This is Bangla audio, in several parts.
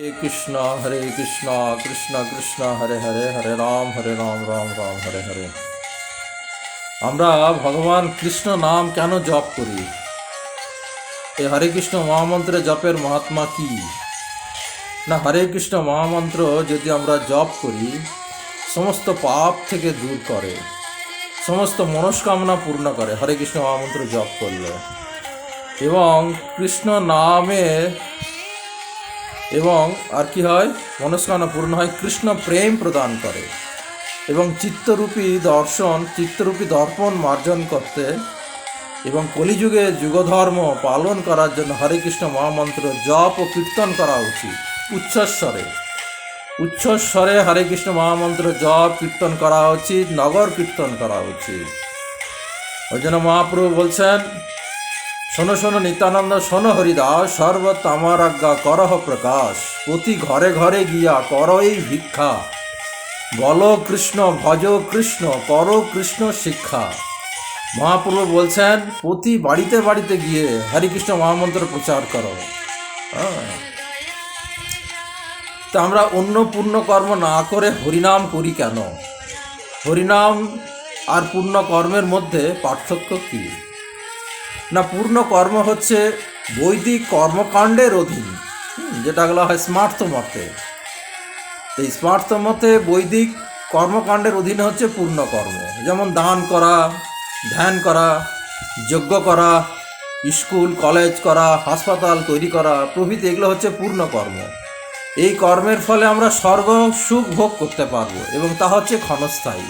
হরে কৃষ্ণ হরে কৃষ্ণ কৃষ্ণ কৃষ্ণ, হরে হরে হরে রাম হরে রাম রাম রাম, হরে হরে। আমরা ভগবান কৃষ্ণ নাম কেন জপ করি? এই হরে কৃষ্ণ মহামন্ত্রে জপের মহাত্মা কি? না, হরে কৃষ্ণ মহামন্ত্র যদি আমরা জপ করি, সমস্ত পাপ থেকে দূর করে, সমস্ত মনস্কামনা পূর্ণ করে, হরে কৃষ্ণ মহামন্ত্র জপ করলে। এবং কৃষ্ণ নামে এবং আর কি হয়? মনস্কামনা পূর্ণ হয়, কৃষ্ণ প্রেম প্রদান করে। এবং চিত্তরূপী দর্শন, চিত্তরূপী দর্পণ মার্জন করতে এবং কলিযুগে যুগধর্ম পালন করার জন্য হরে কৃষ্ণ মহামন্ত্র জপ ও কীর্তন করা উচিত। উচ্চস্বরে উচ্চস্বরে হরে কৃষ্ণ মহামন্ত্র জপ, কীর্তন করা উচিত, নগর কীর্তন করা উচিত। ওই জন্য মহাপ্রভু বলছেন শোনো শোনো, নিত্যানন্দ, শোনো হরিদাস সর্বত আমার আজ্ঞা করহ প্রকাশ। প্রতি ঘরে ঘরে গিয়া কর এই ভিক্ষা। বল কৃষ্ণ, ভজ কৃষ্ণ, কর কৃষ্ণ শিক্ষা। মহাপ্রভু বলছেন, প্রতি বাড়িতে বাড়িতে গিয়ে হরিকৃষ্ণ মহামন্ত্র প্রচার করো। হ্যাঁ। তা আমরা অন্য পূর্ণ কর্ম না করে হরিনাম করি কেন? হরিনাম আর পূর্ণ কর্মের মধ্যে পার্থক্য কী? না, পূর্ণ কর্ম হচ্ছে বৈদিক কর্মকাণ্ডের অধীন যেটা বলা হয় স্মার্থ মতে। এই স্মার্থ মতে বৈদিক কর্মকাণ্ডের অধীনে হচ্ছে পূর্ণ কর্ম, যেমন দান করা, ধ্যান করা, যজ্ঞ করা, স্কুল, কলেজ করা, হাসপাতাল তৈরি করা, প্রভৃতি এগুলো হচ্ছে পূর্ণ কর্ম। এই কর্মের ফলে আমরা সর্ব সুখ ভোগ করতে পারব এবং তা হচ্ছে ক্ষণস্থায়ী।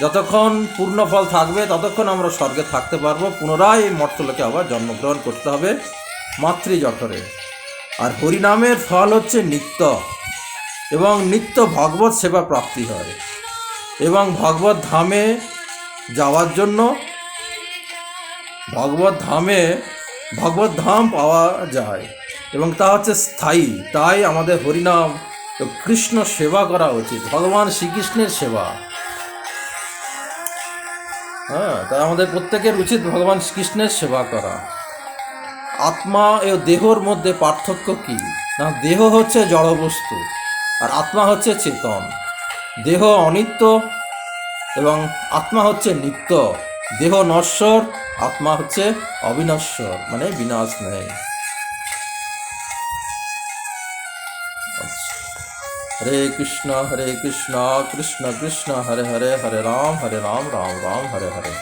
যতক্ষণ পূর্ণ ফল থাকবে, ততক্ষণ আমরা স্বর্গে থাকতে পারব। পুনরায় এই মর্তলোকে আবার জন্মগ্রহণ করতে হবে মাতৃ জঠরে আর হরিনামের ফল হচ্ছে নিত্য এবং নিত্য ভগবত সেবা প্রাপ্তি হয়। এবং ভগবত ধামে যাওয়ার জন্য ভগবত ধামে ভগবত ধাম পাওয়া যায় এবং তা হচ্ছে স্থায়ী। তাই আমাদের হরিনাম কৃষ্ণ সেবা করা উচিত। ভগবান শ্রীকৃষ্ণের সেবা। হ্যাঁ তাই আমাদের প্রত্যেকের উচিত ভগবান কৃষ্ণের সেবা করা। আত্মা ও দেহর মধ্যে পার্থক্য কি? না, দেহ হচ্ছে জড়বস্তু, আর আত্মা হচ্ছে চেতন। দেহ অনিত্য এবং আত্মা হচ্ছে নিত্য দেহ নশ্বর, আত্মা হচ্ছে অবিনশ্বর মানে বিনাশ নেই। হরে কৃষ্ণ হরে কৃষ্ণ কৃষ্ণ কৃষ্ণ, হরে হরে হরে রাম হরে রাম রাম রাম, হরে হরে।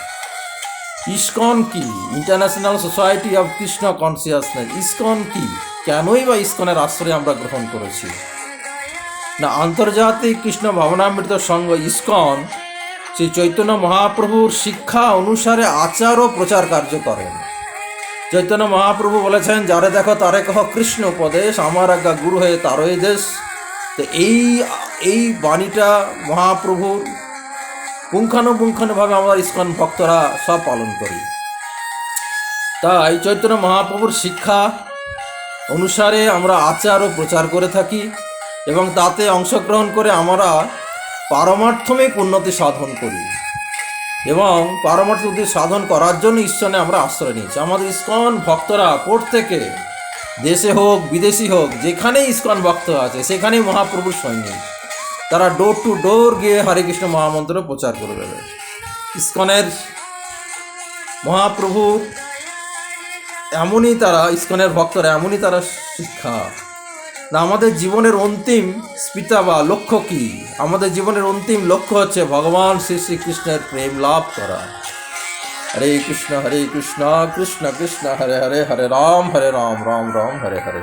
ইস্কন কি? International Society of Krishna Consciousness ISKCON কি? কেনই বা ইস্কনের আশ্রয় আমরা গ্রহণ করেছি? না, আন্তর্জাতিক কৃষ্ণ ভাবনামৃত সংঘ ইস্কন শ্রী চৈতন্য মহাপ্রভুর শিক্ষা অনুসারে আচার ও প্রচার কার্য করেন। চৈতন্য মহাপ্রভু বলেছেন, যারে দেখো তারে কহ কৃষ্ণ উপদেশ, আমার আজ্ঞা গুরু হয়ে তারই দেশ। তো এই এই বাণীটা মহাপ্রভুর পুঙ্খানুপুঙ্খানুভাবে আমরা ইস্কন ভক্তরা সব পালন করি। তাই চৈতন্য মহাপ্রভুর শিক্ষা অনুসারে আমরা আচার ও প্রচার করে থাকি এবং তাতে অংশগ্রহণ করে আমরা পারমার্থমিক উন্নতি সাধন করি এবং পারমার্থ উন্নতি সাধন করার জন্য ঈশ্বরে আমরা আশ্রয় নিয়েছি। আমাদের ইস্কন ভক্তরা প্রত্যেকে দেশে হোক, বিদেশি হোক, যেখানেই ইস্কন ভক্ত আছে, সেখানেই মহাপ্রভুর সৈনিক। তারা ডোর টু ডোর গিয়ে হরে কৃষ্ণ মহামন্ত্র প্রচার করে দেবে। ইস্কনের মহাপ্রভু এমনই তারা, ইস্কনের ভক্তরা এমনই তারা শিক্ষা। না, আমাদের জীবনের অন্তিম স্পিতা বা লক্ষ্য কি? আমাদের জীবনের অন্তিম লক্ষ্য হচ্ছে ভগবান শ্রী শ্রীকৃষ্ণের প্রেম লাভ করা। হরে কৃষ্ণ হরে কৃষ্ণ কৃষ্ণ কৃষ্ণ হরে হরে হরে রাম হরে রাম রাম রাম হরে হরে